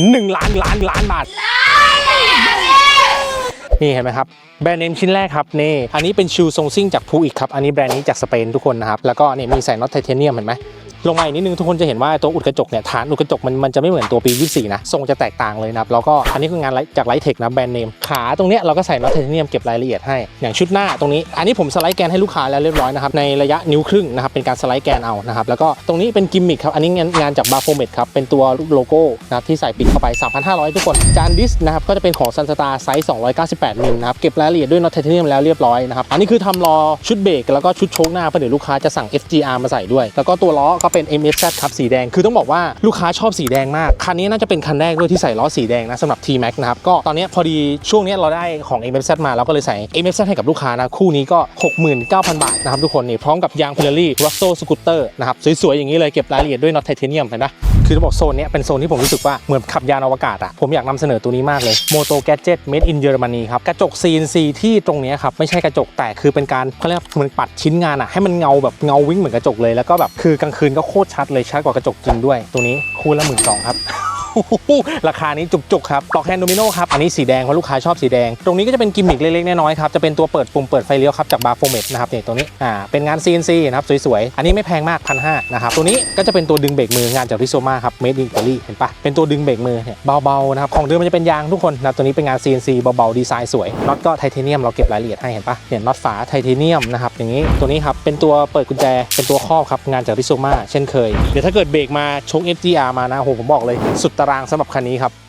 1 ล้านล้านล้านบาท นี่เห็นไหมครับ แบรนด์เนมชิ้นแรกครับนี่อันนี้เป็นชูทรงซิ่งจากพูอีกครับ อันนี้แบรนด์นี้จากสเปนทุกคนนะครับ แล้วก็นี่มีใส่น็อตไทเทเนียมเห็นไหม ลงมาอีกนิดนึงทุกคนจะเห็นว่าตัวอุดกระจกเนี่ยฐานอุดกระจกมันมันจะไม่เหมือนตัวปี 24 นะ ทรงจะแตกต่างเลยนะครับแล้วก็อันนี้คืองานลท์จากไลท์เทคนะแบรนด์เนมขาตรงเนี้ยเราก็ใส่น็อตไทเทเนียมเก็บรายละเอียดให้อย่างชุดหน้าตรงนี้อันนี้ผมสไลด์แกนให้ลูกค้าแล้วเรียบร้อยนะครับในระยะนิ้วครึ่งนะครับเป็นการสไลด์แกนเอานะครับแล้วก็ตรงนี้เป็นกิมมิคครับอันนี้งานจากบาโฟเมดครับเป็นตัวโลโก้นะครับที่ใส่ปิดเข้าไป 3,500 ทุกคนจานดิสนะครับก็จะเป็นของซันสตาร์ไซส์ 298มิลนะครับเก็บรายละเอียดด้วยน็อตไทเทเนียมแล้วเรียบร้อยนะครับอันนี้คือทำรอชุดเบรกแล้วก็ชุดโชคหน้าเพราะเดี๋ยวลูกค้าจะสั่ง FGR มาใส่ด้วย แล้วก็ตัวล้อก็เป็น MSZ ครับสีแดง คือต้องบอกว่าลูกค้าชอบสีแดงมาก คันนี้น่าจะเป็นคันแรกด้วยที่ใส่ล้อสีแดงนะสำหรับ T-Max นะครับ ก็ตอนนี้พอดีช่วงนี้เราได้ของ MSZ มาเราก็เลยใส่ MSZ ให้กับลูกค้านะ คู่นี้ก็ 69,000 บาทนะครับทุกคนนี่พร้อมกับยาง Pirelli Russo Scooter นะครับสวยๆอย่างนี้เลยเก็บรายละเอียดด้วยน็อตไทเทเนียมเห็นปะคือต้องบอกโซนนี้เป็นโซนที่ผมรู้สึกว่าเหมือนขับยานอวกาศอะผมอยากนำเสนอตัวนี้มากเลยโมโตแกจิตเมดอินเยอรมนีครับกระจก CNC ที่ตรงนี้ครับไม่ใช่กระจกแต่คือเป็นการเขาเรียกเหมือนปัดชิ้นงานอะให้มันเงาแบบเงาวิ่งเหมือนกระจกเลยแล้วก็แบบคือกลางคืนก็โคตรชัดเลยชัดกว่ากระจกจริงด้วย ตัวนี้คู่ละหมื่นสองครับ ราคานี้จุกๆครับปลอกแฮนด์โดมิโนครับอันนี้สีแดงเพราะลูกค้าชอบสีแดง ตรงนี้ก็จะเป็นกิมมิคเล็กๆน้อยๆครับจะเป็นตัวเปิดปุ่มเปิดไฟเลี้ยวครับจากบาร์โฟเมตนะครับนี่ตรงนี้อ่าเป็นงาน CNC นะครับสวยๆ อันนี้ไม่แพงมากพันห้านะครับตัวนี้ก็จะเป็นตัวดึงเบรกมืองานจากริโซมาครับ made in Italy เห็นปะเป็นตัวดึงเบรกมือเนี่ยเบาๆนะครับของเดิมมันจะเป็นยางทุกคนนะตัวนี้เป็นงาน CNC เบาๆดีไซน์สวยน็อตก็ไทเทเนียมเราเก็บรายละเอียดให้เห็นปะเนี่ยน็อตฝาไทเทเนียมนะครับอย่างนี้ตัวนี้ครับเป็นตัวเปิดกุญแจเป็นตัวครอบครับงานจากริโซมาเช่นเคยเดี๋ยวถ้าเกิดเบรกมาชก FGR มานะโหผมบอกเลยสุดตารางสำหรับคันนี้ครับ